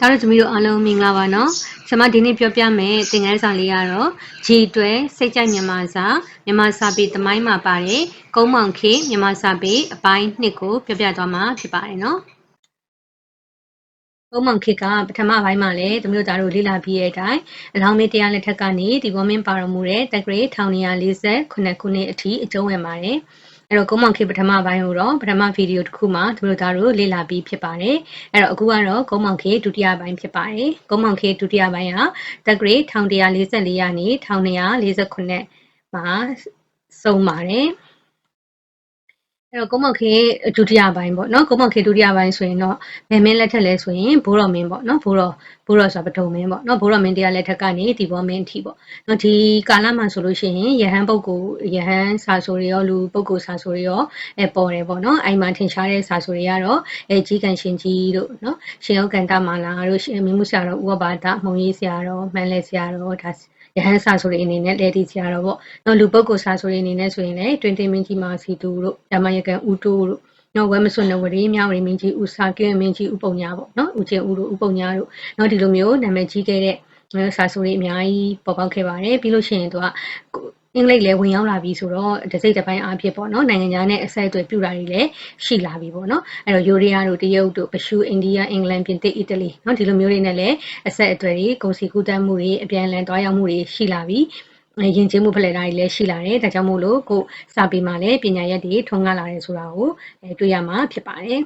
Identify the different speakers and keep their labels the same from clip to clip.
Speaker 1: ဒါတို့သမီးတို့အားလုံးမင်္ဂလာပါနော်ကျွန်မဒီနေ့ပြောပြမယ်သင်ခန်းစာလေးကတော့ဂျီတွဲစိတ်ကြိုက်မြန်မာစာမြန်မာစာပေသမိုင်းမှာပါတယ်ကုန်းမောင်ခေမြန်မာစာပေအပိုင်းနှစ်ကိုပြောပြသွားမှာဖြစ်ပါတယ်နော်ကုန်းမောင်ခေကပထမပိုင်းမှာလည်းသမီးတို့ဒါတို့လေ့လာပြီးတဲ့အတိုင်းအလောင်းမင်းတရားလက်ထက်ကနေဒီဝမင်းပါရမူတဲ့တက္ကရာ1948ခုနှစ်အထိအကျုံးဝင်ပါတယ် အဲ့တော့ကုန်းမောင်ခေပထမပိုင်းကိုတော့ပထမဗီဒီယိုတစ်ခုမှာသူတို့သားတို့လေ့လာပြီးဖြစ်ပါတယ်အဲ့တော့အခုကတော့ကုန်းမောင်ခေဒုတိယပိုင်းဖြစ်ပါတယ်ကုန်းမောင်ခေဒုတိယပိုင်းကတက္ကရာ1144ရာနေ1249မှာစုံပါတယ်အဲ့တော့ကုန်းမောင်ခေဒုတိယပိုင်းပေါ့နော်ကုန်းမောင်ခေဒုတိယပိုင်းဆိုရင်တော့ဗမင်းလက်ထက်လဲဆိုရင်ဘိုးတော်မင်းပေါ့နော်ဘိုးတော် ဘိုးတော်ဆိုတာပထုံမင်းပေါ့နော်ဘိုးတော်မင်းတရားလက်ထက်ကနေဒီဘောမင်းအထိပေါ့နော်ဒီကာလမှာဆိုလို့ရှိရင်ယဟန်ပုဂ္ဂိုလ်ယဟန်စာဆိုတွေရောလူပုဂ္ဂိုလ်စာဆိုတွေရောအဲပေါ်တယ်ပေါ့နော်အဲ့မှာထင်ရှားတဲ့စာဆိုတွေကတော့အဲကြီးကန်ရှင်ကြီးတို့နော်ရှင်ယောကန်တမာလာတို့ရှင်မင်းမှုဆရာတော်ဥပပါဒမှုံကြီးဆရာတော်မန်လဲဆရာတော်ဒါရဟန်းစာဆိုတဲ့အနေနဲ့လက်တီဆရာတော်ပေါ့နော်လူပုဂ္ဂိုလ်စာဆိုတဲ့အနေနဲ့ဆိုရင်လည်းတွင်တင်မင်းကြီးမာစီတူတို့ဓမ္မယကံဦးတိုးတို့ နော်ဝဲမစွနဝရီမြဝရီမင်းကြီးဦးစာကင်းမင်းကြီးဦးပုံညာပေါ့နော်ဦးချင်းဦးတို့ဦးပုံညာတို့နော်ဒီလိုမျိုးနာမည်ကြီးခဲ့တဲ့စာဆိုတွေအများကြီးပေါ်ပေါက်ခဲ့ပါတယ်ပြီးလို့ရှိရင်သူကအင်္ဂလိပ်လည်းဝင်ရောက်လာပြီဆိုတော့တစိမ့်တစ်ပိုင်းအားဖြင့်ပေါ့နော်နိုင်ငံခြားနဲ့အဆက်အသွယ်ပြုတာတွေလည်းရှိလာပြီပေါ့နော်အဲ့တော့ယူရီးယားတို့တရုတ်တို့ပရှုအိန္ဒိယအင်္ဂလန်ပြင်သစ်အီတလီနော်ဒီလိုမျိုးတွေနဲ့လည်းအဆက်အသွယ်တွေကုန်စည်ကူးသန်းမှုတွေအပြန်အလှန်တွားရောက်မှုတွေရှိလာပြီ ယဉ်ကျေးမှုဖလှယ်တာတွေလည်းရှိလာတယ်ဒါကြောင့်မို့လို့ကိုစာပေမှာလည်းပညာရက်တွေထွန်းကားလာတယ်ဆိုတာကိုတွေ့ရမှာဖြစ်ပါတယ်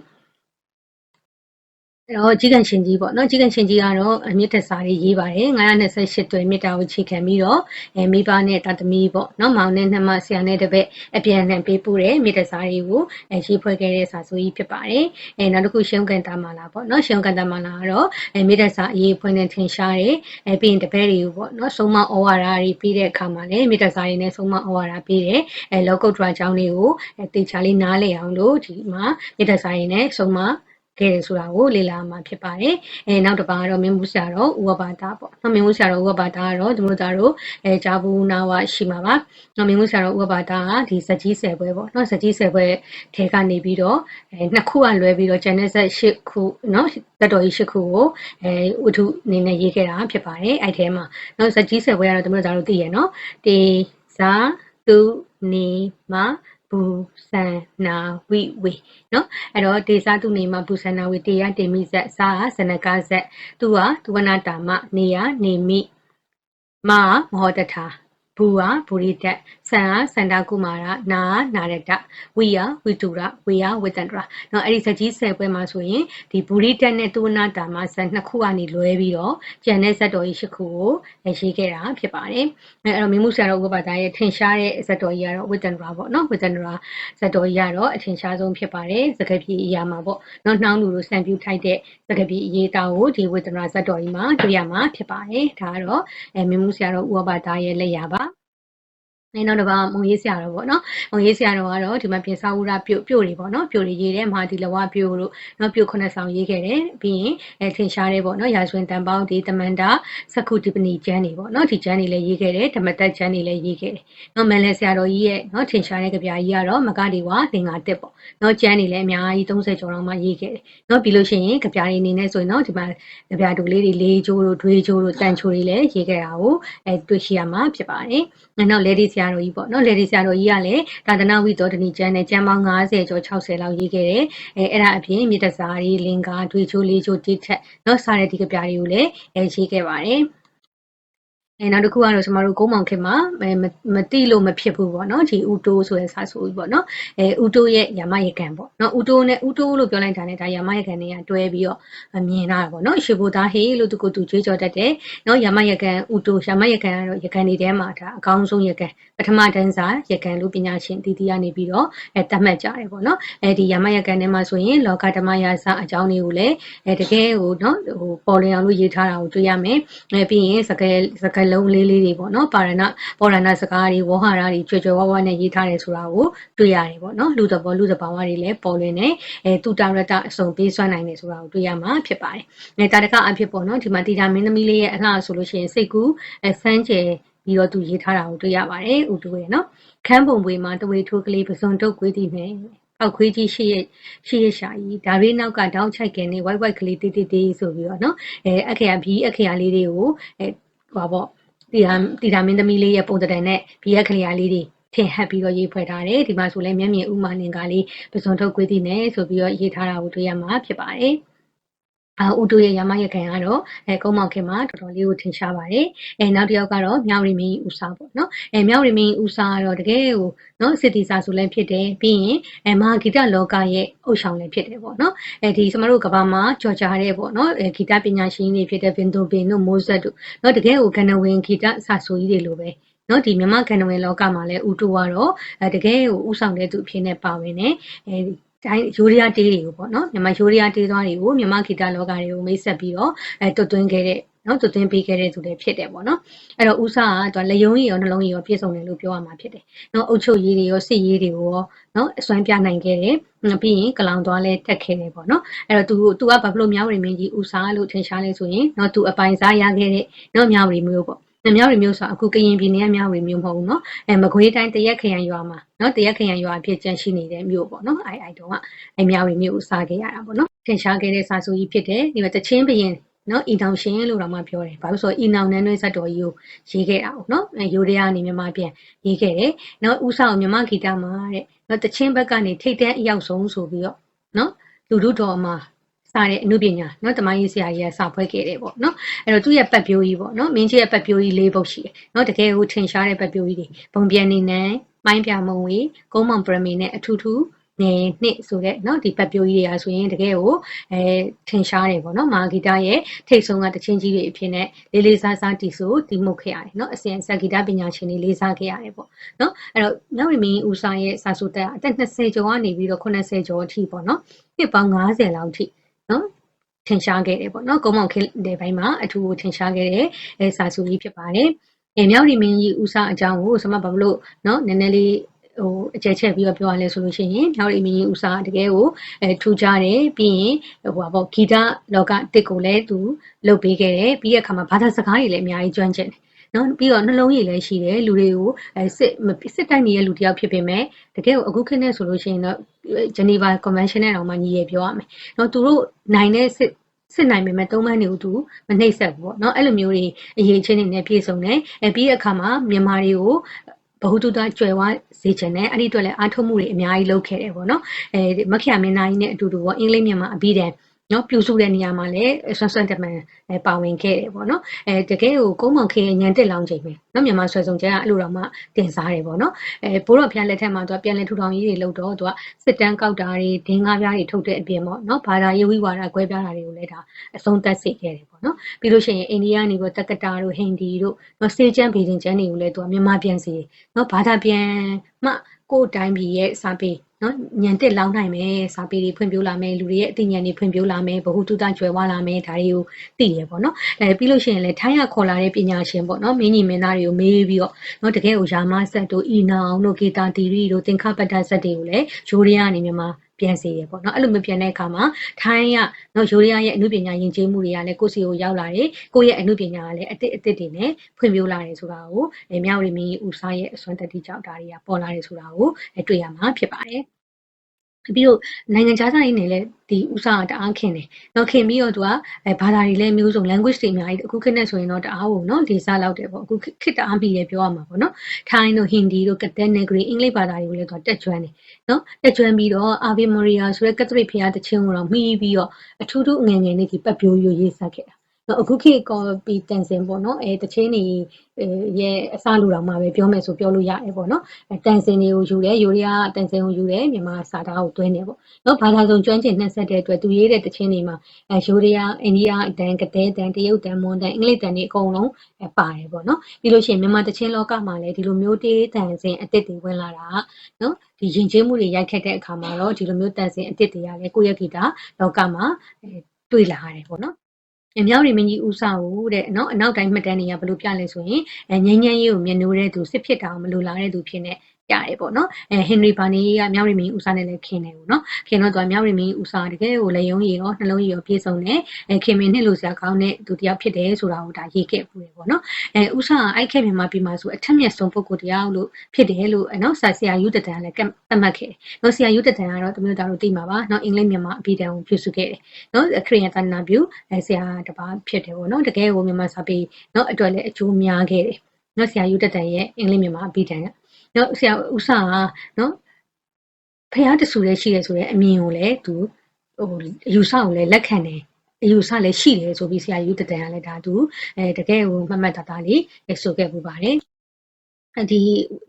Speaker 1: အဲ့တော့ကြီးကန်ရှင်ကြီးပေါ့နော်ကြီးကန်ရှင်ကြီးကတော့အမြင့်တက်စာရေးရေးပါတယ်928တွဲမြစ်တာကိုခြေခံပြီးတော့အဲမိဘနဲ့တာသမီပေါ့နော်မောင်နဲ့နှမဆရာနဲ့တပည့်အပြန်အလှန်ပေးပို့တဲ့မြစ်တက်စာတွေကိုအဲရေးဖွဲ့ခဲ့တဲ့စာဆိုကြီးဖြစ်ပါတယ်အဲနောက်တစ်ခုရှုံးကန်တာမာလာပေါ့နော်ရှုံးကန်တာမာလာကတော့အဲမြစ်တက်စာအရေးဖွဲ့နေထင်ရှားတယ်အဲပြီးရင်တပည့်တွေကိုပေါ့နော်ဆုံးမဩဝါဒတွေပြီးတဲ့အခါမှာလည်းမြစ်တက်စာတွေနဲ့ဆုံးမဩဝါဒပြီးတယ်အဲလောကုတ်ထရာကျောင်းတွေကိုအဲတေချာလေးနားလည်အောင်လို့ဒီမှာမြစ်တက်စာတွေနဲ့ဆုံးမ ခဲ့တယ်ဆိုတာကိုလေ့လာမှာဖြစ်ပါတယ်။အဲနောက်တစ်ပါးကတော့မင်းဘူးဆရာတော်ဥပပါဒပေါ့။နော်မင်းဘူးဆရာတော်ဥပပါဒကတော့ဒီလိုသားတို့အဲဂျာဘူးနာဝရှိမှာပါ။နော်မင်းဘူးဆရာတော်ဥပပါဒကဒီစကြီးဆယ်ပွဲပေါ့နော်စကြီးဆယ်ပွဲထဲကနေပြီးတော့အဲနှစ်ခုကလွဲပြီးတော့ကျန်တဲ့ဇက်၈ခုနော်တတော်ကြီး၈ခုကိုအဲဝတ္ထုအနေနဲ့ရေးခဲ့တာဖြစ်ပါတယ်။အဲ့ထဲမှာနော်စကြီးဆယ်ပွဲကတော့ဒီလိုသားတို့သိရနော်။တေဇာသူနေမှာ ဘူဆန္နာဝိဝေနော်အဲ့တော့ဒေသသူနေမှာဘူဆန္နာဝေတေယတေမိဇက်စာဇနကဇက်သူဟာသူဝနာတာမနေယနေမိမာမဟောတထာဘူဟာဘူရိတက် ဆန်ကစန္ဒကုမာရနာနာရတဝိယဝိတုရဝေယဝေတန္တရာနော်အဲ့ဒီဇကြီး10ပွဲမှာဆိုရင်ဒီဘူရိတက်နဲ့သုဝနာတာမဇတ်နှစ်ခုကနေလွဲပြီးတော့ကျန်တဲ့ဇတ်တော်ကြီး၈ခုကိုရေးခဲ့တာဖြစ်ပါတယ်အဲ့တော့မိမှုဆရာတော်ဥပဒါရဲ့ထင်ရှားတဲ့ဇတ်တော်ကြီးကတော့ဝေတန္တရာပေါ့နော်ဝေတန္တရာဇတ်တော်ကြီးကတော့အထင်ရှားဆုံးဖြစ်ပါတယ်သကပြေအရာမှာပေါ့နော်နှောင်းလူလိုစံပြူထိုက်တဲ့သကပြေအရေးတာကိုဒီဝေတန္တရာဇတ်တော်ကြီးမှာတွေ့ရမှာဖြစ်ပါတယ်ဒါကတော့အဲမိမှုဆရာတော်ဥပဒါရဲ့လက်ရာပါ အဲနောက်တစ်ပါးမုံရေးဆရာတော်ပေါ့နော်မုံရေးဆရာတော်ကတော့ဒီမှာပြင်စာဝူရပြုတ်ပြုတ်တွေပေါ့နော်ပြုတ်တွေရေးတယ်မဟာဒီလဝပြုတ်လို့နော်ပြုတ်ခုနှစ်ဆောင်ရေးခဲ့တယ်ပြီးရင်အဲထင်ရှားတယ်ပေါ့နော်ရာဇဝင်တန်ပေါင်းဒီတမန်တာစကုဒီပနီကျမ်းတွေပေါ့နော်ဒီကျမ်းတွေလည်းရေးခဲ့တယ်ဓမ္မတက်ကျမ်းတွေလည်းရေးခဲ့တယ်နော်မန်လဲဆရာတော်ကြီးရဲ့နော်ထင်ရှားတဲ့ကြပြာကြီးကတော့မကဒီဝသင်္ဃာတက်ပေါ့နော်ကျမ်းတွေလည်းအများကြီး30ကျော်လောက်မှရေးခဲ့တယ်နော်ပြီးလို့ရှိရင်ကြပြာတွေအနေနဲ့ဆိုရင်နော်ဒီမှာကြပြာတူလေးတွေလေးချိုးတို့ဒွေးချိုးတို့တန်ချိုးတွေလည်းရေးခဲ့တာကိုအဲတွေ့ရှိရမှာဖြစ်ပါတယ်နောက် lady ဆရာတော်ကြီးပေါ့နော် lady ဆရာတော်ကြီးကလည်းဒါသနာဝိသောတဏီကျမ်းနဲ့ကျမ်းပေါင်း90ကျော်60လောက်ရေးခဲ့တယ်အဲအဲ့ဒါအပြင်မြေတစားတွေလင်္ကာဒွေချိုးလေးချိုးတိထက်နော်စားတဲ့ဒီကပြားတွေကိုလည်းအဲရေးခဲ့ပါတယ် အဲနောက်တစ်ခုကတော့ကျမတို့ကုန်းမောင်ခင်မှာမတိလို့မဖြစ်ဘူးပေါ့နော်ဒီဥတိုးဆိုတဲ့စာဆိုပြီးပေါ့နော်အဲဥတိုးရဲ့ယာမယကံပေါ့နော်ဥတိုးနဲ့ဥတိုးလို့ပြောလိုက်တာနဲ့ဒါယာမယကံတွေကတွဲပြီးတော့မြင်လာတာပေါ့နော်ရှေဘိုသားဟေးလို့သူကသူကြွေးကြော်တတ်တယ်နော်ယာမယကံဥတိုးယာမယကံကတော့ယကံတွေထဲမှာဒါအကောင်းဆုံးယကံပထမတန်းစာယကံလို့ပညာရှင်တီတီကနေပြီးတော့အဲတတ်မှတ်ကြတယ်ပေါ့နော်အဲဒီယာမယကံထဲမှာဆိုရင်လောကဓမ္မယာစာအကြောင်းတွေကိုလည်းအဲတကယ်ဟိုနော်ဟိုပေါ်လင်အောင်လို့ရေးထားတာကိုတွေ့ရမယ်အဲပြီးရင်စကဲစကဲလုံးလေးလေးတွေပေါ့နော်ပါရဏပေါ်ရဏစကားတွေဝဟရာတွေကြွယ်ကြွယ်ဝဝနဲ့ရေးထားတယ်ဆိုတာကိုတွေ့ရတယ်ပေါ့နော်လူသဘောလူသဘာဝတွေလည်းပေါ်လွင်နေအဲသူတာရတအစုံပေးစွမ်းနိုင်တယ်ဆိုတာကိုတွေ့ရမှာဖြစ်ပါတယ်။အဲတာတကအဖြစ်ပေါ့နော်ဒီမှာတီတာမင်းသမီးလေးရဲ့အလှဆိုလို့ရှိရင်စိတ်ကူးအဲဆန်းကျယ်ပြီးတော့သူရေးထားတာကိုတွေ့ရပါတယ်ဥတူရဲ့နော်ခန်းပုံပွေမှာတဝေထိုးကလေးပစုံတုတ်ကွေးတည်နေအောက်ခွေးကြီးရှိရရှိရရှာကြီးဒါလေးနောက်ကတောင်းချိုက်ကင်နေဝိုက်ဝိုက်ကလေးတေးတေးတေးဆိုပြီးတော့နော်အဲအခရာဘီအခရာလေးတွေကိုအဲဟောပါ တီတာတီတာမင်းသမီးလေးရဲ့ပုံစံနဲ့ဘီအခရာလေးတွေထင်ဟပ်ပြီးတော့ရေးဖွဲ့ထားတယ်ဒီမှာဆိုလဲမျက်မြင်ဥမာနင်ကလေးပစုံထုတ်ကွေးတည်နေဆိုပြီးတော့ရေးထားတာကိုတွေ့ရမှာဖြစ်ပါတယ် အာဥတုရဲ့ရမရခံကတော့အဲကုန်းမောင်ခင်မှာတော်တော်လေးကိုထင်ရှားပါတယ်အဲနောက်တစ်ယောက်ကတော့မြောင်ရီမင်းဦးစားပေါ့နော်အဲမြောင်ရီမင်းဦးစားကတော့တကယ်ကိုနော်စစ်တီစာဆိုလည်းဖြစ်တယ်ပြီးရင်အဲမဟာဂီတလောကရဲ့အုပ်ဆောင်လည်းဖြစ်တယ်ပေါ့နော်အဲဒီကျမတို့ကဘာမှာကြော်ကြားတဲ့ပေါ့နော်အဲဂီတပညာရှင်တွေဖြစ်တဲ့ဗင်တိုဘင်တို့မိုးဆက်တို့နော်တကယ်ကိုကနဝင်ဂီတစာဆိုကြီးတွေလိုပဲနော်ဒီမြန်မာကဏ္ဍဝင်လောကမှာလည်းဥတုကတော့အဲတကယ်ကိုဥဆောင်တဲ့သူအဖြစ်နဲ့ပါဝင်နေအဲဒီ တိုင်းယိုရီးယားတေးတွေကိုပေါ့နော်မြန်မာယိုရီးယားတေးသွားတွေကိုမြန်မာဂီတလောကတွေကိုမိတ်ဆက်ပြီးတော့အဲတွတ်သွင်းခဲ့တဲ့နော်တွတ်သွင်းပေးခဲ့တဲ့သူတွေဖြစ်တယ်ပေါ့နော်အဲ့တော့ဥစားကသူလယုံရည်ရောနှလုံးရည်ရောပြည့်စုံတယ်လို့ပြောရမှာဖြစ်တယ်နော်အုတ်ချုပ်ရည်တွေရောစစ်ရည်တွေကိုရောနော်အစွမ်းပြနိုင်ခဲ့တယ်ပြီးရင်ကလောင်သွားလဲတက်ခဲ့တယ်ပေါ့နော်အဲ့တော့သူသူကဘာဖြစ်လို့မြောက်ရီမင်းကြီးဥစားလို့ထင်ရှားလဲဆိုရင်နော်သူအပိုင်စားရခဲ့တဲ့နော်မြောက်ရီမျိုးပေါ့ ။မြောက်ရီမြို့ဆိုအခုကရင်ပြည်နယ်ကမြောက်ရီမြို့မဟုတ်ဘူးနော်။အဲမကွေးတိုင်းတရက်ခရံရွာမှာနော်တရက်ခရံရွာအဖြစ်ကျန်ရှိနေတဲ့မြို့ပေါ့နော်။အဲအဲတော့ကအဲမြောက်ရီမြို့ကိုစားခဲ့ရတာပေါ့နော်။ထင်ရှားခဲ့တဲ့စာဆိုကြီးဖြစ်တယ်။ဒီမှာတချင်းဘရင်နော်အီတောင်ရှင်လို့တော့မှပြောတယ်။ဘာလို့ဆိုတော့အီနောင်နန်းတွဲဇတ်တော်ကြီးကိုရေးခဲ့တာပေါ့နော်။ရိုးတရားနေမြန်မာပြန်ရေးခဲ့တယ်။နော်ဥဆောင်မြန်မာဂီတမှာတဲ့။နော်တချင်းဘက်ကနေထိတ်တန်းအရောက်ဆုံးဆိုပြီးတော့နော်လူတို့တော်မှာ စားတဲ့အမှုပညာเนาะတမိုင်းရေးဆရာကြီးကစာဖွဲ့ခဲ့တယ်ပေါ့เนาะအဲ့တော့သူ့ရဲ့ပတ်ပြိုးကြီးပေါ့เนาะမင်းကြီးရဲ့ပတ်ပြိုးကြီး၄ပုတ်ရှိတယ်เนาะတကယ်ကိုထင်ရှားတဲ့ပတ်ပြိုးကြီးတွေပုံပြန်နေနဲ့မိုင်းပြမုံဝေကုန်းမောင်ပရမီနဲ့အထူးထူးငယ်နှစ်ဆိုတဲ့เนาะဒီပတ်ပြိုးကြီးတွေကဆိုရင်တကယ်ကိုအဲထင်ရှားတယ်ပေါ့เนาะမာဂီတာရဲ့ထိတ်ဆုံးကတချင်းကြီးတွေအဖြစ်နဲ့လေးလေးစားစားတီဆိုတီမှုခဲ့ရတယ်เนาะအစဉ်အဆက်ဂီတပညာရှင်တွေလေးစားခဲ့ရတယ်ပေါ့เนาะအဲ့တော့မြောက်ရီမင်းဦးစာရဲ့စာဆိုတက်အသက်20ကျော်ကနေပြီးတော့80ကျော်အထိပေါ့เนาะနှစ်ပေါင်း90လောက်အထိ နော်ထင်ရှားခဲ့တယ်ပေါ့နော်ကုန်းမောင်ခေတဲ့ဘိုင်းမှာအထူးထင်ရှားခဲ့တဲ့အဲစာစုကြီးဖြစ်ပါတယ်အဲမြောက်ရီမင်းကြီးဦးစားအကြောင်းကိုဆိုမှဘာလို့နော်နည်းနည်းလေးဟိုအကျယ်ချက်ပြီးတော့ပြောရလဲဆိုလို့ရှိရင်မြောက်ရီမင်းကြီးဦးစားတကယ်ကိုအဲထူကြတယ်ပြီးရင်ဟိုပါပေါ့ဂီတလောကတစ်ကိုလည်းသူလုပ်ပေးခဲ့တယ်ပြီးရခါမှာဘာသာစကားတွေလည်းအများကြီးကျွမ်းကျင်တယ် နော်ပြီးတော့နှလုံးရည်လည်းရှိတယ်လူတွေကိုအဲစစ်စစ်တိုက်နေတဲ့လူတယောက်ဖြစ်ပေမဲ့တကယ်ကိုအခုခေတ်နဲ့ဆိုလို့ရှိရင်တော့ Geneva Convention နဲ့တောင်မှညီရပြောရမယ်။နော်သူတို့နိုင်တဲ့စစ်စစ်နိုင်ပေမဲ့သုံးပန်းတွေကိုသူမနှိပ်စက်ဘူးပေါ့နော်အဲ့လိုမျိုးတွေအရေးချင်းတွေနဲ့ပြည့်စုံတယ်အဲပြီးတဲ့အခါမှာမြန်မာတွေကိုဘဟုတုတကြွယ်ဝစေချင်တယ်အဲ့ဒီအတွက်လည်းအားထုတ်မှုတွေအများကြီးလုပ်ခဲ့တယ်ပေါ့နော်အဲမခရမင်းသားကြီးနဲ့အတူတူပေါ့အင်္ဂလိပ်မြန်မာအပြီးတန်း နော်ပြူစုတဲ့နေရာမှာလည်းဆွမ်းဆွမ်းတမန်ပါဝင်ခဲ့တယ်ပေါ့နော်အဲတကယ်ကိုကုန်းမောင်ခေညံတက်လောင်းချိန်ပဲနော်မြန်မာဆွဲဆောင်ကျဲကအဲ့လိုတော့မှတင်စားတယ်ပေါ့နော်အဲဘိုးတော်ဖျားလက်ထက်မှာသူကပြန်လည်ထူထောင်ရေးတွေလုပ်တော့သူကစစ်တမ်းကောက်တာတွေဒင်းကားပြားတွေထုတ်တဲ့အပြင်ပေါ့နော်ဘာသာရေးဝိဝါဒကွဲပြားတာတွေကိုလည်းဒါအဆုံးသတ်စေခဲ့တယ်ပေါ့နော်ပြီးလို့ရှိရင်အိန္ဒိယနေပေါ့တက္ကတာတို့ဟိန္ဒီတို့နော်စေချမ်းဘေဒင်ချမ်းတွေကိုလည်းသူကမြန်မာပြန်စီနော်ဘာသာပြန်မှကိုယ်တိုင်းပြည်ရဲ့စာပေ နော်ညံတက်လောင်းနိုင်မယ်စာပေတွေဖွံ့ဖြိုးလာမယ်လူတွေရဲ့အသိဉာဏ်တွေဖွံ့ဖြိုးလာမယ်ဘ ഹു တုတကျွယ်ဝလာမယ်ဒါတွေကိုသိရပေါ့နော်အဲပြီးလို့ရှိရင်လည်းထိုင်းရခေါ်လာတဲ့ပညာရှင်ပေါ့နော်မင်းကြီးမင်းသားတွေကိုမေးပြီးတော့နော်တကယ်ကိုယာမဆက်တို့အီနောင်တို့ဂီတာတီရီတို့သင်္ခပတ္တဆက်တွေကိုလည်းဂျိုးရီးယားအနေမြန်မာပြန်စေရပေါ့နော်အဲ့လိုမပြန်တဲ့အခါမှာထိုင်းကနော်ယူရီးယားရဲ့အမှုပညာယဉ်ကျေးမှုတွေကလည်းကိုယ့်စီကိုရောက်လာတယ်ကိုယ့်ရဲ့အမှုပညာကလည်းအစ်စ်အစ်စ်တွေနဲ့ဖွံ့ဖြိုးလာတယ်ဆိုတာကိုအဲမြောက်ရီမီဦးစားရဲ့အစွမ်းတတိကြောင့်ဒါတွေကပေါ်လာတယ်ဆိုတာကိုတွေ့ရမှာဖြစ်ပါတယ် ပြီးတော့နိုင်ငံခြားသားတွေနေလဲဒီဥစားတအားခင်တယ်။တော့ခင်ပြီးတော့သူကအဲဘာသာတွေလည်းမျိုးစုံ language တွေအများကြီးအခုခေတ်နဲ့ဆိုရင်တော့တအားဖို့နော်လေးစားလောက်တယ်ပေါ့အခုခေတ်တအားပြီးရပြောရမှာပေါ့နော်။ထိုင်းတို့ဟင်ဒီတို့ကတဲ့နယ်ဂရီအင်္ဂလိပ်ဘာသာတွေကိုလည်းသူကတက်ကျွမ်းတယ်နော်။တက်ကျွမ်းပြီးတော့ Ave Maria ဆိုတဲ့ကက်သလစ်ဘုရားတခြင်းကိုတော့မှီးပြီးတော့အထူးထူးအငယ်ငယ်လေးဒီပတ်ပြိုးရိုးရေးဆက်ခဲ့တာ အခုခေတ်ကော်ပီတန်စင်ပေါ့နော်အဲတချင်းနေရဲ့အစလူတော်မှာပဲပြောမယ်ဆိုပြောလို့ရတယ်ပေါ့နော်အဲတန်စင်တွေကိုယူတယ်ယူရီးယားတန်စင်ကိုယူတယ်မြန်မာစာသားကိုတွင်းတယ်ပေါ့နော်ဘာသာစုံကျွမ်းကျင်နှက်ဆက်တဲ့အတွက်သူရေးတဲ့တချင်းတွေမှာအဲယူရီးယားအိန္ဒိယအတန်ကတဲ့တန်တရုတ်တန်မွန်တန်အင်္ဂလိပ်တန်တွေအကုန်လုံးအဲပါတယ်ပေါ့နော်ပြီးလို့ရှိရင်မြန်မာတချင်းလောကမှာလည်းဒီလိုမျိုးတေးတန်စင်အစ်စ်တွေဝင်လာတာနော်ဒီယဉ်ကျေးမှုတွေရိုက်ခတ်တဲ့အခါမှာတော့ဒီလိုမျိုးတန်စင်အစ်စ်တွေကလည်းကိုယ့်ရဲ့ဂီတာလောကမှာအဲတွေ့လာရတယ်ပေါ့နော် အမြောက်ရီမင်းကြီးဦးဆောင်ဦးတဲ့နော်အနောက်တိုင်းမှတ်တမ်းတွေကဘယ်လိုပြလဲဆိုရင်အဲငញ្ញမ်းရေးကိုမြင်နိုးတဲ့သူစစ်ဖြစ်တာမလိုလားတဲ့သူဖြစ်နေ ရတယ်ပေါ့နော်အဲဟင်နရီဘာနီကမြောက်ရီမင်းဦးစားနဲ့လည်းခင်တယ်ပေါ့နော်ခင်တော့သူကမြောက်ရီမင်းဦးစားတကယ်ကိုလေယုံရီရောနှလုံးရီရောပြည့်စုံတယ်အဲခင်မင်းနှစ်လို့ဆရာကောင်းတဲ့သူတယောက်ဖြစ်တယ်ဆိုတာကိုဒါရေးခဲ့ပူတယ်ပေါ့နော်အဲဦးစားကအိုက်ခဲ့မြန်မာပြည်မှာဆိုအထက်မြက်ဆုံးပုဂ္ဂိုလ်တရားလို့ဖြစ်တယ်လို့နော်ဆရာဆရာယူတတန်လည်းသတ်မှတ်ခဲ့တယ်နော်ဆရာယူတတန်ကတော့တမျိုးသားတို့သိမှာပါနော်အင်္ဂလိပ်မြန်မာအပြည်တန်ကိုပြုစုခဲ့တယ်နော်ခရီးယန်သန္နာပြုအဲဆရာတပါဖြစ်တယ်ပေါ့နော်တကယ်ကိုမြန်မာစာပေနော်အတွက်လည်းအကျိုးများခဲ့တယ်နော်ဆရာယူတတန်ရဲ့အင်္ဂလိပ်မြန်မာအပြည်တန်က နော်ဆရာဦးစာကနော်ဖះတဆူလေးရှိတယ်ဆိုတဲ့အမြင်ကိုလည်းသူဟိုအယူဆကိုလည်းလက်ခံတယ်အယူဆလည်းရှိတယ်ဆိုပြီးဆရာယူတတန်ကလည်းဒါသူအဲတကယ်ကိုမှတ်မှတ်သားသားလေးဆိုခဲ့ပူပါတယ်ဒီ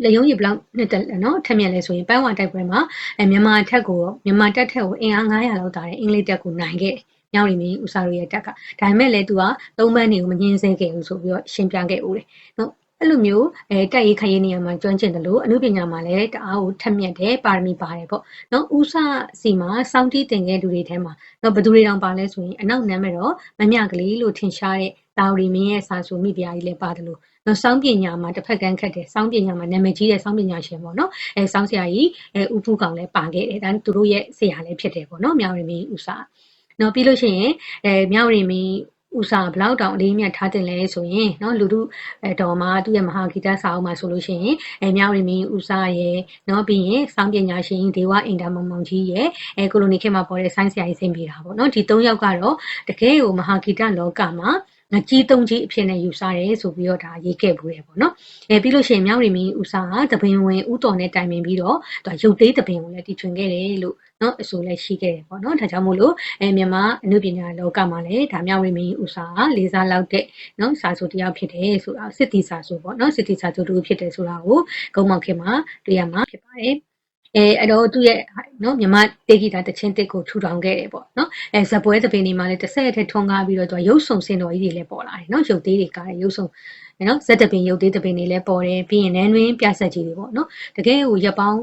Speaker 1: လေယုံရဘလောက်နှစ်တက်နော်ထက်မြက်လဲဆိုရင်ပန်းဝါတိုက်ပွဲမှာအဲမြန်မာထက်ကိုမြန်မာတက်ထက်ကိုအင်အား900လောက်တာတဲ့အင်္ဂလိပ်တက်ကိုနိုင်ခဲ့ညောင်ရီမင်းဦးစာရီရဲ့တက်ကဒါပေမဲ့လည်းသူကသုံးပန်းတွေကိုမငင်းဆဲခဲ့ဘူးဆိုပြီးတော့ရှင်းပြခဲ့ဦးတယ်နော် အဲ့လိုမျိုးအဲတက်ရေးခရေးနေရာမှာကျွမ်းကျင်တယ်လို့အမှုပညာမှာလည်းတအားကိုထက်မြက်တယ်ပါရမီပါတယ်ပေါ့နော်ဦးစစီမှာစောင်းတီးတင်ခဲ့သူတွေထဲမှာနော်ဘသူတွေတောင်ပါလဲဆိုရင်အနောက်နမ်းမဲ့တော့မမြကလေးလို့ထင်ရှားတဲ့တာဝရီမင်းရဲ့စာဆိုမိဖုရားကြီးလည်းပါတယ်လို့နော်စောင်းပညာမှာတစ်ဖက်ကန်းခတ်တယ်စောင်းပညာမှာနာမည်ကြီးတဲ့စောင်းပညာရှင်ပေါ့နော်အဲစောင်းဆရာကြီးအဲဦးဖူးကောင်လည်းပါခဲ့တယ်ဒါသူတို့ရဲ့ဆရာလည်းဖြစ်တယ်ပေါ့နော်မြောင်ရီမင်းဦးစာနော်ပြီးလို့ရှိရင်အဲမြောင်ရီမင်း ဥစားဘလောက်တောင်အလေးမြတ်ထားတင်လဲဆိုရင်เนาะလူတို့အဲတော်မှာသူ့ရဲ့မဟာဂီတစာအုပ်မှာဆိုလို့ရှိရင်အဲမြောက်ရီမင်းဥစားရဲ့เนาะပြီးရင်စောင်းပညာရှင်ဒေဝအင်တာမောင်မောင်ကြီးရဲ့အဲကိုလိုနီခေတ်မှာပေါ်တဲ့ဆိုင်းဆရာကြီးစိမ့်ပေးတာပေါ့เนาะဒီ၃ယောက်ကတော့တကယ်ကိုမဟာဂီတလောကမှာ ငကြီးတုံးကြီးအဖြစ်နဲ့ယူဆတယ်ဆိုပြီးတော့ဒါရေးခဲ့ဘူးတယ်ပေါ့နော်အဲပြီးလို့ရှိရင်မြောက်ရီမင်းဦးစာကတပင်ဝင်ဦးတော်နဲ့တိုင်ပင်ပြီးတော့သူရုပ်သေးတပင်ကိုလည်းတီထွင်ခဲ့တယ်လို့နော်အဆိုလည်းရှိခဲ့တယ်ပေါ့နော်ဒါကြောင့်မို့လို့အဲမြန်မာအနုပညာလောကမှာလည်းဒါမြောက်ရီမင်းဦးစာကလေးစားလောက်တဲ့နော်စာဆိုတယောက်ဖြစ်တယ်ဆိုတာစစ်တီစာဆိုပေါ့နော်စစ်တီစာဆိုတူဖြစ်တယ်ဆိုတာကိုဂုံမောက်ခင်မှာတွေ့ရမှာဖြစ်ပါတယ် အဲအဲ့တော့သူ့ရဲ့နော်မြမတေဂီတာတချင်းတစ်ကိုထူထောင်ခဲ့တယ်ပေါ့နော်အဲဇပွဲသပင်တွေမှာလည်းတစ်ဆက်တစ်ထက်ထွန်းကားပြီးတော့သူကရုပ်ဆောင်စင်တော်ကြီးတွေလည်းပေါ်လာတယ်နော်ရုပ်သေးတွေကရုပ်ဆောင်နော်ဇက်တပင်ရုပ်သေးတပင်တွေလည်းပေါ်တယ်ပြီးရင်နန်းတွင်းပြဆက်ကြီးတွေပေါ့နော်တကယ်ကိုရက်ပေါင်း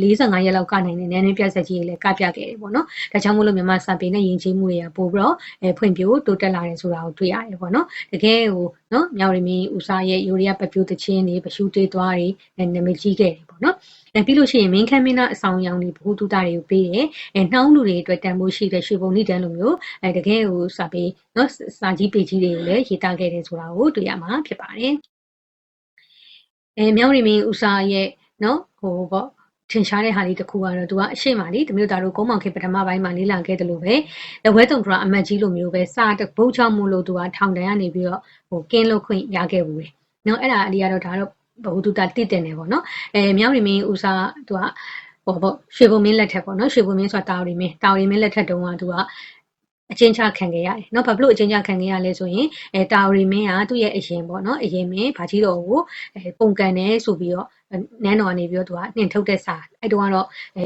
Speaker 1: 45ရက်လောက်ကနိုင်တဲ့နန်းတွင်းပြဆက်ကြီးတွေလည်းကပြခဲ့တယ်ပေါ့နော်ဒါကြောင့်မို့လို့မြန်မာစာပေနဲ့ယဉ်ကျေးမှုတွေကပို့ပြီးတော့အဲဖွံ့ဖြိုးတိုးတက်လာတယ်ဆိုတာကိုတွေ့ရတယ်ပေါ့နော်တကယ်ကိုနော်မြောင်ရီမင်းဦးစားရဲ့ယူရီးယားပပြိုးတချင်းတွေပရှုတေးသွားတွေနာမည်ကြီးခဲ့တယ်ပေါ့နော် အဲပြီးလို့ရှိရင်မင်းခမ်းမင်းသားအဆောင်ရောင်တွေဘ ഹു တုတာတွေကိုပေးတယ်အဲနှောင်းလူတွေအတွက်တန်ဖိုးရှိတဲ့ရွှေပုံနိဒန်းလိုမျိုးအဲတကယ်ကိုစာပေနော်စာကြီးပေကြီးတွေကိုလည်းရေးသားခဲ့တယ်ဆိုတာကိုတွေ့ရမှာဖြစ်ပါတယ်အဲမြောင်ရီမင်းဦးစာရဲ့နော်ဟိုပေါ့ထင်ရှားတဲ့ဟာလေးတစ်ခုကတော့သူကအရှိမလေးတမျိုးသားတို့ကုန်းမောင်ခေပထမပိုင်းမှာလေးလာခဲ့တယ်လို့ပဲလက်ဝဲတုံထရအမတ်ကြီးလိုမျိုးပဲစာတဘုတ်ချောင်းမို့လို့သူကထောင်တန်းကနေပြီးတော့ဟိုကင်းလို့ခွင့်ရခဲ့ဘူးလေနော်အဲ့ဒါအလီကတော့ဒါတော့ ဘဝတုတတည်တယ်နေပေါ့နော်အဲမြောင်ရီမင်းဦးစာသူကဟိုပေါ့ရွှေဘုံမင်းလက်ထက်ပေါ့နော်ရွှေဘုံမင်းဆိုတာတာဝရီမင်းတာဝရီမင်းလက်ထက်တုန်းကသူကအချင်းချခံခဲ့ရတယ်เนาะဘာဖြစ်လို့အချင်းချခံခဲ့ရလဲဆိုရင်အဲတာဝရီမင်းကသူ့ရဲ့အရင်ပေါ့เนาะအရင်မင်းဘာကြီးတော်ကိုအဲပုံကန်တယ်ဆိုပြီးတော့နန်းတော်ကနေပြီးတော့သူကနှင်ထုတ်တဲ့စာအဲ့တုန်းကတော့အဲ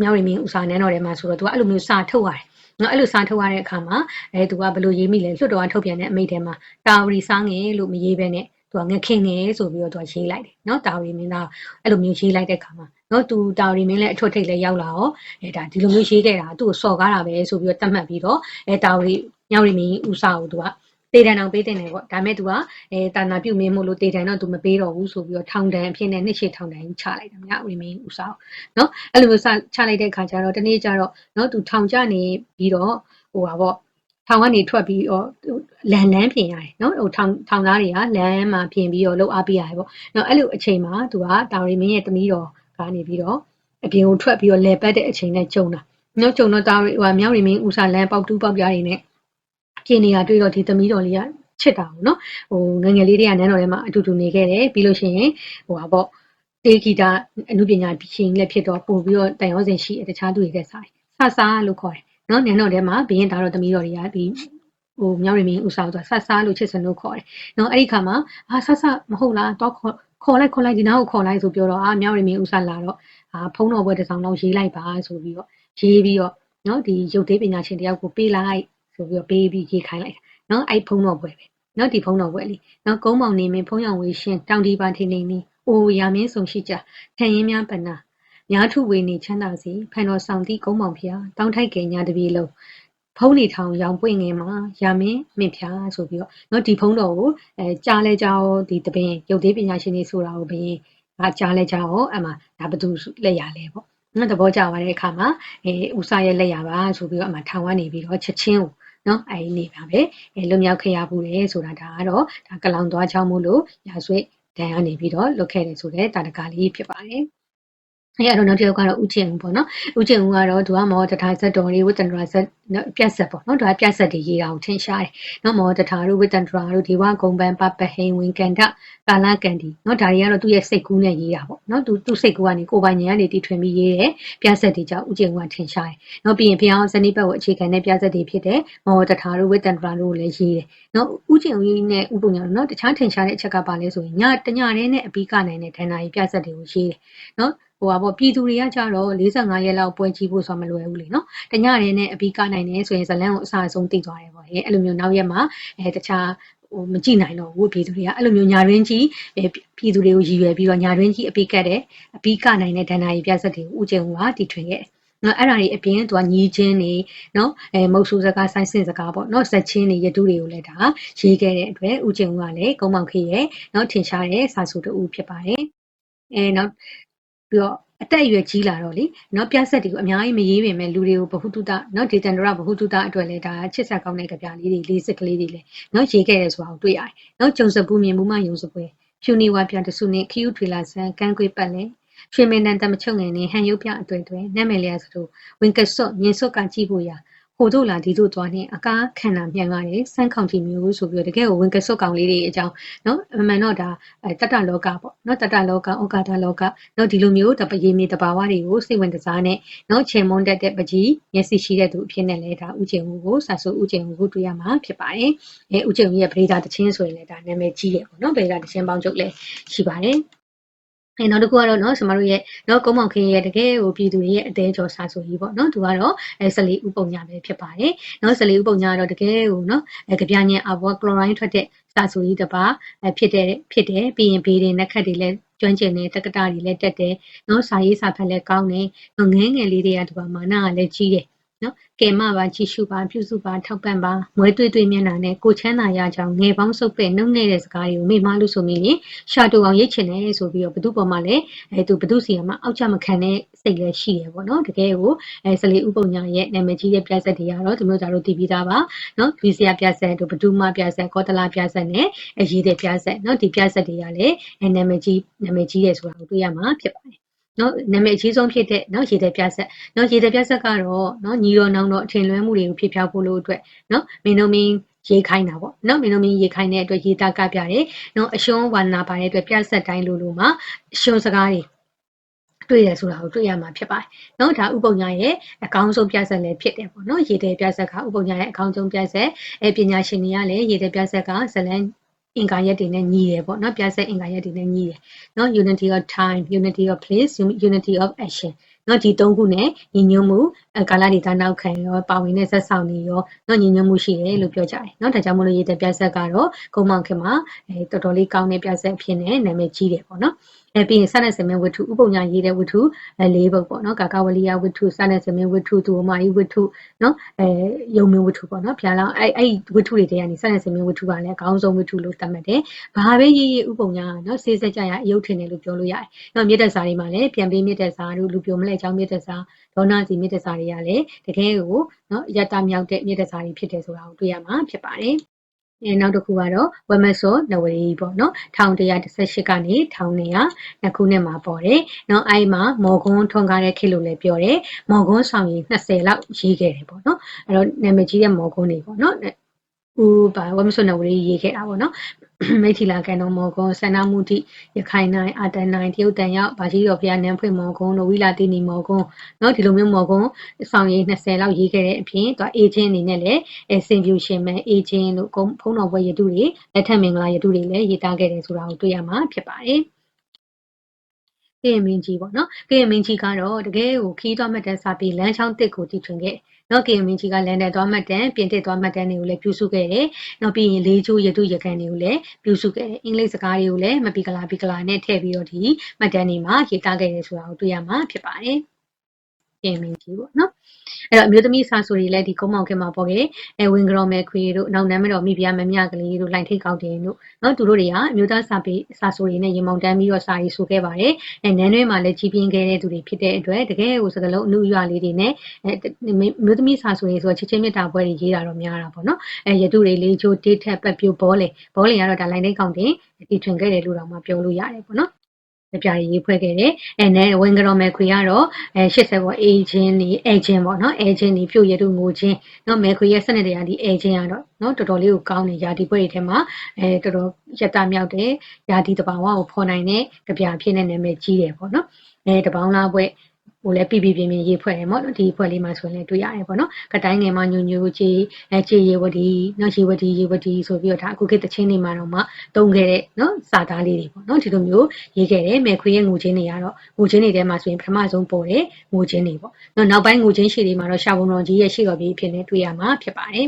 Speaker 1: မြောက်ရီမင်းဦးစာနန်းတော်ထဲမှာဆိုတော့သူကအဲ့လိုမျိုးစာထုတ်ရတယ်နော်အဲ့လိုစာထုတ်ရတဲ့အခါမှာအဲသူကဘယ်လိုရေးမိလဲလွှတ်တော်ကထုတ်ပြန်တဲ့အမိန့်ထဲမှာတာဝရီစားငယ်လို့မရေးဘဲနဲ့ သူကငခင်ငယ်ဆိုပြီးတော့သူကရေးလိုက်တယ်နော်တာဝရီမင်းသားအဲ့လိုမျိုးရေးလိုက်တဲ့ခါမှာနော်သူတာဝရီမင်းလည်းအထွတ်ထိပ်လည်းရောက်လာရောအဲဒါဒီလိုမျိုးရေးခဲ့တာသူ့ကိုစော်ကားတာပဲဆိုပြီးတော့တတ်မှတ်ပြီးတော့အဲတာဝရီညောင်ရီမင်းဦးစားကိုသူကတေတံအောင်ပေးတင်တယ်ပေါ့ဒါမဲ့သူကအဲတာနာပြုတ်မင်းမို့လို့တေတံတော့သူမပေးတော့ဘူးဆိုပြီးတော့ထောင်တန်းအဖြစ်နဲ့နှစ်ရှစ်ထောင်တန်းချလိုက်တာမြတ်ဝီမင်းဦးစားနော်အဲ့လိုမျိုးချလိုက်တဲ့ခါကျတော့တနေ့ကျတော့နော်သူထောင်ချနေပြီးတော့ဟိုပါပေါ့ ထောင်ကနေထွက်ပြီးတော့လန်လန်းပြင်ရတယ်နော်ဟိုထောင်ထောင်သားတွေကလမ်းမှာပြင်ပြီးတော့လှုပ်အားပေးရတယ်ပေါ့နော်အဲ့လိုအချိန်မှာ तू ကတာရီမင်းရဲ့တမီးတော်ကနေပြီးတော့အပြင်ကိုထွက်ပြီးတော့လဲပတ်တဲ့အချိန်နဲ့ကြုံတာနော်ကြုံတော့တာရီဟိုမြောက်ရီမင်းဦးစာလမ်းပေါက်တူးပေါက်ပြားတွေနဲ့ပြင်နေတာတွေ့တော့ဒီသမီးတော်လေးကချစ်တာပေါ့နော်ဟိုငငယ်လေးတွေကနန်းတော်ထဲမှာအတူတူနေခဲ့တယ်ပြီးလို့ရှိရင်ဟိုဟာပေါ့တေဂီတာအမှုပညာရှင်လည်းဖြစ်တော့ပို့ပြီးတော့တန်ရောစင်ရှိတခြားသူတွေတဲ့ဆိုင်ဆဆာလို့ခေါ်တယ် နော်နန်းတော်ထဲမှာဘင်းသားတော်သမီးတော်တွေကဒီဟိုမြောက်ရမင်းဦးဆောင်ဆိုတာဆဆာလို့ချစ်စံလို့ခေါ်တယ်နော်အဲ့ဒီခါမှာအာဆဆမဟုတ်လားတော့ခေါ်ခေါ်လိုက်ခေါ်လိုက်ဒီနားကိုခေါ်လိုက်ဆိုပြောတော့အာမြောက်ရမင်းဦးဆောင်လာတော့အာဖုံးတော်ဘွဲတစ်ဆောင်လောက်ရေးလိုက်ပါဆိုပြီးတော့ရေးပြီးတော့နော်ဒီရုပ်သေးပညာရှင်တယောက်ကိုပေးလိုက်ဆိုပြီးတော့ပေးပြီးရေးခိုင်းလိုက်နော်အဲ့ဖုံးတော်ပွဲပဲနော်ဒီဖုံးတော်ပွဲလေးနော်ကုန်းမောင်နေမင်းဖုံးရောင်ဝေရှင်တောင်ဒီပါထင်းနေနေအိုရာမင်းဆုံရှိကြခံရင်းများပနာ များထုဝေနေချမ်းသာစီဖန်တော်ဆောင်သည့်ကုန်းမောင်ဖျားတောင်းထိုက်ကေညာတပြေလုံးဖုံးနေထောင်ရောင်ပွင့်ငင်မှာရာမင်းမင်းဖျားဆိုပြီးတော့เนาะဒီဖုံးတော်ကိုအဲကြားလဲကြားဒီတပင်ရုပ်သေးပညာရှင်တွေဆိုတာကိုဘင်းက ဒါကြားလဲကြားရောအမှဒါဘသူလက်ရလဲပေါ့နော်သဘောကျသွားတဲ့အခါမှာအဲဦးစားရဲ့လက်ရပါဆိုပြီးတော့အမှထောင်ကနေပြီးတော့ချက်ချင်းကိုနော်အဲဒီနေပါပဲအဲလွတ်မြောက်ခဲ့ရဘူးလေဆိုတာဒါကတော့ဒါကလောင်သွားချောင်းမို့လို့ရာဆွေတန်ကနေပြီးတော့လွတ်ခဲ့တယ်ဆိုတဲ့တာတကာလေးဖြစ်ပါတယ် အဲ့တော့နောက်တစ်ယောက်ကတော့ဥကျင်ဦးပေါ့နော်ဥကျင်ဦးကတော့သူကမောတထာဇက်တော်လေးဝိတ္တန္တရာဇက်ပြတ်ဆက်ပေါ့နော်သူကပြတ်ဆက်တွေရေးတာကိုထင်ရှားတယ်နော်မောတထာတို့ဝိတ္တန္တရာတို့ဒီဝဂုံပန်ပပဟိန်ဝင်ကန်ဒကာလကန်ဒီနော်ဒါတွေကတော့သူ့ရဲ့စိတ်ကူးနဲ့ရေးတာပေါ့နော်သူသူ့စိတ်ကူးကနေကိုပိုင်ဉာဏ်ကနေတီထွင်ပြီးရေးတယ်ပြတ်ဆက်တွေကြောင့်ဥကျင်ဦးကထင်ရှားတယ်နော်ပြီးရင်ဘုရားဇနိပတ်ကိုအခြေခံတဲ့ပြတ်ဆက်တွေဖြစ်တဲ့မောတထာတို့ဝိတ္တန္တရာတို့ကိုလည်းရေးတယ်နော်ဥကျင်ဦးနဲ့ဥပုံညာတို့နော်တခြားထင်ရှားတဲ့အချက်ကပါလဲဆိုရင်ညတညတည်းနဲ့အပီးကနိုင်တဲ့ဒဏ္ဍာရီပြတ်ဆက်တွေကိုရေးတယ်နော် ဟိုပါပေါ့ပြည်သူတွေကကြတော့45ရက်လောက်ပွဲကြည့်ဖို့ဆိုမလွယ်ဘူးလေနော်တညရဲနဲ့အပီးကနိုင်တယ်ဆိုရင်ဇလန်းကိုအစားအဆုံးသိသွားတယ်ပေါ့ဟဲ့အဲ့လိုမျိုးနောက်ရက်မှာအဲတခြားဟိုမကြည့်နိုင်တော့ဘူးပြည်သူတွေကအဲ့လိုမျိုးညာရင်းကြီးပြည်သူတွေကိုရည်ရွယ်ပြီးတော့ညာရင်းကြီးအပီးကတ်တယ်အပီးကနိုင်တဲ့ဒဏ္ဍာရီပြဆက်တွေကိုဦးကျင်ဦးကတီထွင်ခဲ့နော်အဲ့ဒါတွေအပြင်သူကညီချင်းနေနော်အဲမုတ်ဆူစကားဆိုင်စင်စကားပေါ့နော်ဇက်ချင်းတွေရတူတွေကိုလည်းဒါရေးခဲ့တဲ့အတွက်ဦးကျင်ဦးကလည်းကုန်းမောင်ခေရဲ့နော်ထင်ရှားတဲ့စာစုတူဖြစ်ပါတယ်အဲနောက် ပြီးတော့အသက်အရွယ်ကြီးလာတော့လေနော်ပြဆက်တွေကိုအများကြီးမရေးပြင်မဲ့လူတွေကိုဘ ഹു တုတနော်ဒေတန္တရဘ ഹു တုတအတွက်လည်းဒါချစ်ဆက်ကောင်းတဲ့ကြပြလေးတွေလေးစစ်ကလေးတွေလည်းနော်ရေးခဲ့ရဲဆိုတာကိုတွေ့ရတယ်နော်ကျုံစပူးမြင်မှုမှယုံစပွဲဖြူနေဝါပြတစုနဲ့ခီယူထွေလာဆန်ကန်းကွေးပတ်လဲရွှေမင်းတန်တမချုပ်ငယ်နဲ့ဟန်ရုပ်ပြအတွေ့အတွေ့နာမည်လျာစတို့ဝင်ကဆော့မြင်စော့ကကြည့်ဖို့ရာဟိုိုတို့လာဒီတို့သွားနေအကားခန္ဓာမြန်ရတယ်စမ်းခေါင်တီမျိုးဆိုပြီးတော့တကယ်ကိုဝင်ကဆွတ်ကောင်လေးတွေအကြောင်းနော်အမှန်တော့ဒါတတလောကပေါ့နော်တတလောကဩကာသလောကနော်ဒီလိုမျိုးတပရေမီတဘာဝတွေကိုစိတ်ဝင်စားနဲ့နော်ချိန်မွန်းတတ်တဲ့ပကြီးမျက်စိရှိတဲ့သူအဖြစ်နဲ့လဲဒါဥကျင်ဟုကိုစာဆိုဥကျင်ဟုကိုတွေ့ရမှာဖြစ်ပါတယ်အဲဥကျင်ရဲ့ပရိဒါတချင်းဆိုရင်လဲဒါနာမည်ကြီးရပေါ့နော်ပရိဒါတချင်းပေါင်းချုပ်လဲရှိပါတယ် အဲနောက်တစ်ခုကတော့เนาะကျမတို့ရဲ့เนาะကုန်းမောင်ခင်းရဲ့တကယ်ကိုပြည်သူရဲ့အသေးကျော်စာဆိုကြီးပေါ့เนาะသူကတော့အဲဆလီဥပုံညာပဲဖြစ်ပါတယ်เนาะဆလီဥပုံညာကတော့တကယ်ကိုเนาะအဲကြပြညင်အဘောကလိုရိုင်းထွက်တဲ့စာဆိုကြီးတစ်ပါအဲဖြစ်တဲ့ဖြစ်တယ်ပြီးရင်ဘေးတွေနက်ခတ်တွေလည်းကျွမ်းကျင်တဲ့တက္ကတာတွေလည်းတက်တယ်เนาะစာရေးစာဖတ်လည်းကောင်းတယ်ငငယ်ငယ်လေးတွေကဒီပါမာနကလည်းကြီးတယ် နော်ကဲမပါကြည့်ရှုပါပြုစုပါထောက်ပံ့ပါမွဲတွေ့တွေ့မျက်နှာနဲ့ကိုချမ်းသာရကြောင်းငယ်ပေါင်းစုပ်ပဲနှုတ်နေတဲ့စကားတွေကိုမိမလို့ဆိုမိရင်ရှာတူအောင်ရိတ်ချင်တယ်ဆိုပြီးတော့ဘသူပေါ်မှာလည်းအဲသူဘသူစီကမှအောက်ချမခံတဲ့စိတ်လည်းရှိရပေါ့နော်တကယ်ကိုအဲစလီဥပုံညာရဲ့နာမည်ကြီးတဲ့ပြဆက်တွေကတော့သူတို့ကြတော့တည်ပြီးသားပါနော်ဗီစီယာပြဆက်တို့ဘဒူမပြဆက်ကောတလာပြဆက်နဲ့အရေးတဲ့ပြဆက်နော်ဒီပြဆက်တွေကလည်းနာမည်ကြီးနာမည်ကြီးတယ်ဆိုတာကိုတွေ့ရမှာဖြစ်ပါတယ် နော်နာမည်အကြီးဆုံးဖြစ်တဲ့နော်ရေတဲ့ပြဆက်နော်ရေတဲ့ပြဆက်ကတော့နော်ညီတော်နောင်တော်အထင်လွဲမှုတွေကိုဖြစ်ဖြောက်ဖို့လို့အတွက်နော်မင်းတို့မင်းရေးခိုင်းတာပေါ့နော်မင်းတို့မင်းရေးခိုင်းတဲ့အတွက်ရေးသားကပြတယ်နော်အရှုံးဝါနာပါတဲ့အတွက်ပြဆက်တိုင်းလိုလိုမှာအရှုံးစကားတွေတွေ့ရဆိုတာကိုတွေ့ရမှာဖြစ်ပါတယ်။နော်ဒါဥပုံညာရဲ့အကောင်းဆုံးပြဆက်လည်းဖြစ်တယ်ပေါ့နော်ရေတဲ့ပြဆက်ကဥပုံညာရဲ့အကောင်းဆုံးပြဆက်အဲပညာရှင်တွေကလည်းရေတဲ့ပြဆက်ကဇလန် အင်္ဂါရက်တွေနဲ့ညီတယ်ပေါ့နော်ပြဆက်အင်္ဂါရက်တွေနဲ့ညီတယ်နော် unity of time unity of place unity of action နော်ဒီသုံးခုနဲ့ညီညွတ်မှုကာလဒေသနောက်ခံရောပါဝင်တဲ့ဆက်ဆောင်တွေရောနော်ညီညွတ်မှုရှိတယ်လို့ပြောကြတယ်နော်ဒါကြောင့်မလို့ရေးတဲ့ပြဆက်ကတော့ကုန်းမောင်ခင်မှာအဲတော်တော်လေးကောင်းတဲ့ပြဆက်ဖြစ်နေနာမည်ကြီးတယ်ပေါ့နော် အဲပြီးရင်စတဲ့စမင်းဝတ္ထုဥပုံညာရေးတဲ့ဝတ္ထုအဲ၄ပုဒ်ပေါ့နော်ကာကဝလိယဝတ္ထုစတဲ့စမင်းဝတ္ထုသူမာယီဝတ္ထုနော်အဲယုံမင်းဝတ္ထုပေါ့နော်ဘုရားလောင်းအဲအဲ့ဝတ္ထုတွေတည်းကနေစတဲ့စမင်းဝတ္ထုကလည်းအကောင်းဆုံးဝတ္ထုလို့သတ်မှတ်တယ်ဘာပဲရေးရေးဥပုံညာနော်စေးစက်ကြရအယုတ်ထင်တယ်လို့ပြောလို့ရတယ်နော်မြေတက်စာတွေမှာလည်းပြန်ပေးမြေတက်စာတို့လူပြိုမလဲအကြောင်းမြေတက်စာဒေါနာစီမြေတက်စာတွေကလည်းတကယ်ကိုနော်ရတမြောက်တဲ့မြေတက်စာတွေဖြစ်တယ်ဆိုတာကိုတွေ့ရမှာဖြစ်ပါတယ် အဲနောက်တစ်ခုကတော့ဝမဆောနဝရီပေါ့နော်1118ကနေ1200ခုနှစ်မှာပေါ်တယ်နော်အဲ့မှာမော်ကွန်းထွန်ကားတဲ့ခေတ်လို့လည်းပြောတယ်မော်ကွန်းဆောင်ရင်20လောက်ရေးခဲ့တယ်ပေါ့နော်အဲ့တော့နာမည်ကြီးတဲ့မော်ကွန်းတွေပေါ့နော် ဦးပါဝမ်ဆွနဝရီရေးခဲ့တာပေါ့နော်မိထီလာကန်တော်မောကုံဆန္ဒမှုတိရခိုင်နိုင်အတန်နိုင်တရုတ်တန်ရောက်ဗာကြီးတော်ဖျားနန်းဖွင့်မောကုံလိုဝီလာတိနီမောကုံနော်ဒီလိုမျိုးမောကုံဆောင်ရည်20လောက်ရေးခဲ့တဲ့အပြင်သူအေဂျင့်အနေနဲ့လည်းအဆင်ပြူရှင်မန်အေဂျင့်လို့ဖုံးတော်ဘွဲရတုတွေလက်ထက်မင်္ဂလာရတုတွေလည်းရေးသားခဲ့တယ်ဆိုတာကိုတွေ့ရမှာဖြစ်ပါတယ်။ ကရင်မင်းကြီးပေါ့နော်ကရင်မင်းကြီးကတော့တကယ်ကိုခီးသွားမှတ်တဲ့စာပေလမ်းချောင်းတစ်ကိုတည်ထွင်ခဲ့နော်ကရင်မင်းကြီးကလန်တဲ့သွားမှတ်တမ်းပြင်သစ်သွားမှတ်တမ်းတွေကိုလည်းပြုစုခဲ့တယ်နောက်ပြီးရင်လေးချိုးရတုရကန်တွေကိုလည်းပြုစုခဲ့တယ်အင်္ဂလိပ်စကားတွေကိုလည်းမပီကလာပီကလာနဲ့ထည့်ပြီးတော့ဒီမှတ်တမ်းတွေမှာရေးသားခဲ့တယ်ဆိုတာကိုတွေ့ရမှာဖြစ်ပါတယ် ပြင်မင်းကြီးပေါ့နော်အဲ့တော့အမျိုးသမီးစာဆိုတွေလည်းဒီကုန်းမောင်ခင်မှာပေါ့ခဲ့အဲဝင်းကရောမဲခွေတို့နောက်နမ်းမတော်မိဖုရားမမြကလေးတို့လိုင်ထိတ်ကောက်တင်တို့နော်သူတို့တွေကအမျိုးသားစာပေစာဆိုတွေနဲ့ရေမောင်တန်းပြီးတော့စာရေးဆိုခဲ့ပါတယ်အဲနန်းတွဲမှာလည်းကြီးပြင်းခဲ့တဲ့သူတွေဖြစ်တဲ့အတွက်တကယ်ကိုစကလုံးအမှုရွာလေးတွေနဲ့အဲမျိုးသမီးစာဆိုတွေဆိုချစ်ချင်းမြတ်တာပွဲတွေရေးတာတော့များတာပေါ့နော်အဲရတုတွေလေးချိုးတေးထက်ပတ်ပြိုဘောလေဘောလေကတော့ဒါလိုင်ထိတ်ကောက်တင်တီထွင်ခဲ့တယ်လို့တော့မှပြောလို့ရတယ်ပေါ့နော် ကြပြရေးဖွဲ့ခဲ့တယ်အဲနဲ့ဝင်ကြတော့မယ်ခွေကတော့အဲ80ပေါ့အေဂျင်နေအေဂျင်ပေါ့နော်အေဂျင်နေပြုတ်ရတုငိုချင်းနော်မယ်ခွေရဲ့စနစ်တရားဒီအေဂျင်ကတော့နော်တော်တော်လေးကိုကောင်းနေရာဒီပွဲတွေထဲမှာအဲတော်တော်ရတမြောက်တယ်ရာဒီတဘာဝကိုဖော်နိုင်တဲ့ကြပြဖြစ်နေနာမည်ကြီးတယ်ပေါ့နော်အဲတပေါင်းလားပွဲ ဟိုလည်းပြပြပြင်းပြင်းရေးဖွဲ့တယ်ပေါ့နော်ဒီဖွဲ့လေးမှာဆိုရင်လည်းတွေ့ရတယ်ပေါ့နော်ကတိုင်းငယ်မှာညူညူချီအဲချီရေဝတီနော်ချီဝတီရေဝတီဆိုပြီးတော့ဒါအခုခေတ်တချင်းတွေမှာတော့မှတုံးခဲ့တဲ့နော်စာသားလေးတွေပေါ့နော်ဒီလိုမျိုးရေးခဲ့တယ်မယ်ခွေရဲ့ငိုချင်းတွေကတော့ငိုချင်းတွေထဲမှာဆိုရင်ပထမဆုံးပေါ်တယ်ငိုချင်းတွေပေါ့နော်နောက်ပိုင်းငိုချင်းရှည်တွေမှာတော့ရှာဘုံတော်ကြီးရဲ့ရှေ့တော်ပြီးဖြစ်နေတွေ့ရမှာဖြစ်ပါတယ်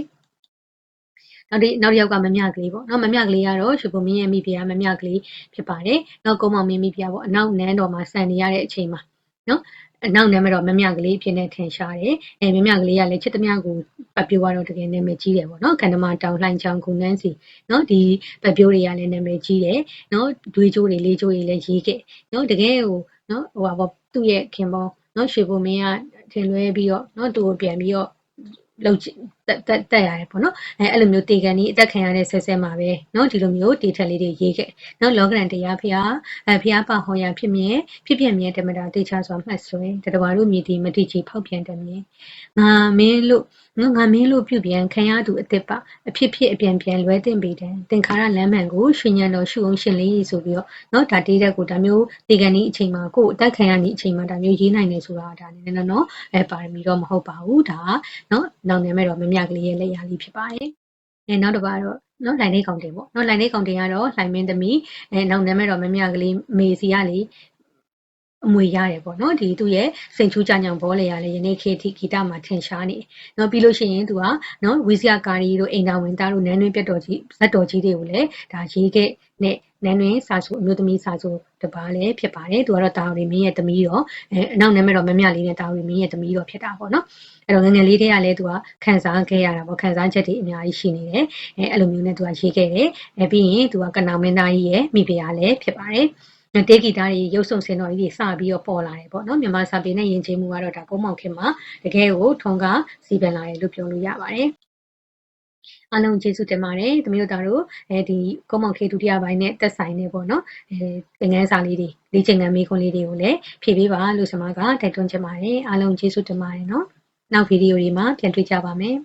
Speaker 1: နောက်ဒီနောက်တစ်ယောက်ကမမြကလေးပေါ့နော်မမြကလေးကတော့ရှုပ်ပုံမင်းရဲ့မိဖုရားမမြကလေးဖြစ်ပါတယ်နောက်ကုန်းမောင်မင်းမိဖုရားပေါ့အနောက်နန်းတော်မှာစံနေရတဲ့အချိန်မှာနော် အနောက်နာမည်တော့မမြကလေးဖြစ်နေထင်ရှားတယ်။အဲမမြကလေးကလည်းချစ်သမျှကိုပတ်ပြိုးကတော့တကယ်နာမည်ကြီးတယ်ပေါ့နော်။ကန္နမတောင်လှိုင်းချောင်းကုန်းနန်းစီနော်ဒီပတ်ပြိုးတွေကလည်းနာမည်ကြီးတယ်။နော်ဒွေးကြိုးတွေလေးကြိုးတွေလည်းရေးခဲ့။နော်တကယ်ဟိုနော်ဟိုပါသူ့ရဲ့ခင်ပေါနော်ရွှေဘုံမင်းကထင်လွဲပြီးတော့နော်သူ့ကိုပြန်ပြီးတော့လောက်တက်တက်တက်ရတယ်ပေါ့နော်အဲအဲ့လိုမျိုးတေကန်ကြီးအသက်ခံရတဲ့ဆဲဆဲမှာပဲနော်ဒီလိုမျိုးတေထက်လေးတွေရေးခဲ့နော်လောကရန်တရားဖျားအဲဖျားပါဟောရဖြစ်မြဲဖြစ်ပြမြဲတမတာတေချာစွာမှတ်စွဲတတဝါတို့မြည်ဒီမတိချီဖောက်ပြန်တမြဲငါမင်းလို့ငါမင်းလို့ပြုပြန်ခံရသူအသက်ပါအဖြစ်ဖြစ်အပြန်ပြန်လွဲတင်ပေတယ်သင်္ခါရလမ်းမှန်ကိုရှင်ညံတော်ရှုအောင်ရှင်လေးဆိုပြီးတော့နော်ဒါတေးတဲ့ကိုဒါမျိုးတေကန်ကြီးအချိန်မှာကိုအသက်ခံရနေအချိန်မှာဒါမျိုးရေးနိုင်တယ်ဆိုတာဒါနည်းနည်းတော့နော်အဲပါရမီတော့မဟုတ်ပါဘူးဒါနော်နောက်နေမဲ့တော့မမြကလေးရဲ့လက်ရာလေးဖြစ်ပါတယ်အဲနောက်တစ်ပါတော့နော်လိုင်လေးကောင်တင်ပေါ့နော်လိုင်လေးကောင်တင်ကတော့လိုင်မင်းသမီးအဲနောက်နာမည်တော့မမြကလေးမေစီကလေအမွေရတယ်ပေါ့နော်ဒီသူ့ရဲ့စိန်ချူးကြညောင်ဘောလေရလေယနေ့ခေတ်ထိဂီတမှာထင်ရှားနေ။နော်ပြီးလို့ရှိရင်သူကနော်ဝီစီယာကာရီတို့အိမ်တော်ဝင်သားတို့နန်းတွင်းပြတ်တော်ကြီးဇက်တော်ကြီးတွေကိုလည်းဒါရေးခဲ့နဲ့နန်းတွင်းစာဆိုအမျိုးသမီးစာဆိုတပါးလည်းဖြစ်ပါတယ်။သူကတော့တာဝရီမင်းရဲ့သမီးတော့အဲအနောက်နာမည်တော့မမြလေးနဲ့တာဝရီမင်းရဲ့သမီးတော့ဖြစ်တာပေါ့နော်။ အဲ့တော့ငငယ်လေးတည်းကလည်းသူကခန်းစားခဲ့ရတာပေါ့ခန်းစားချက်တွေအများကြီးရှိနေတယ်။အဲအဲ့လိုမျိုးနဲ့သူကရေးခဲ့တယ်။အဲပြီးရင်သူကကနောင်မင်းသားကြီးရဲ့မိဖုရားလည်းဖြစ်ပါတယ်။တေးဂီတတွေရုပ်ဆောင်စင်တော်ကြီးတွေစပြီးတော့ပေါ်လာတယ်ပေါ့နော်မြန်မာစာပေနဲ့ယဉ်ကျေးမှုကတော့ဒါကုန်းမောင်ခင်မှာတကယ်ကိုထုံကစီပန်လာတယ်လို့ပြောလို့ရပါတယ်အားလုံးကျေးဇူးတင်ပါတယ်သမီးတို့သားတို့အဲဒီကုန်းမောင်ခေဒုတိယပိုင်းနဲ့တက်ဆိုင်နေပေါ့နော်အဲသင်ခန်းစာလေးတွေလေ့ကျင့်ခန်းမိခွန်းလေးတွေကိုလည်းဖြည့်ပေးပါလို့ကျွန်မကတိုက်တွန်းချင်ပါတယ်အားလုံးကျေးဇူးတင်ပါတယ်နော် နောက်ဗီဒီယိုတွေမှာပြန်တွေ့ကြပါမယ်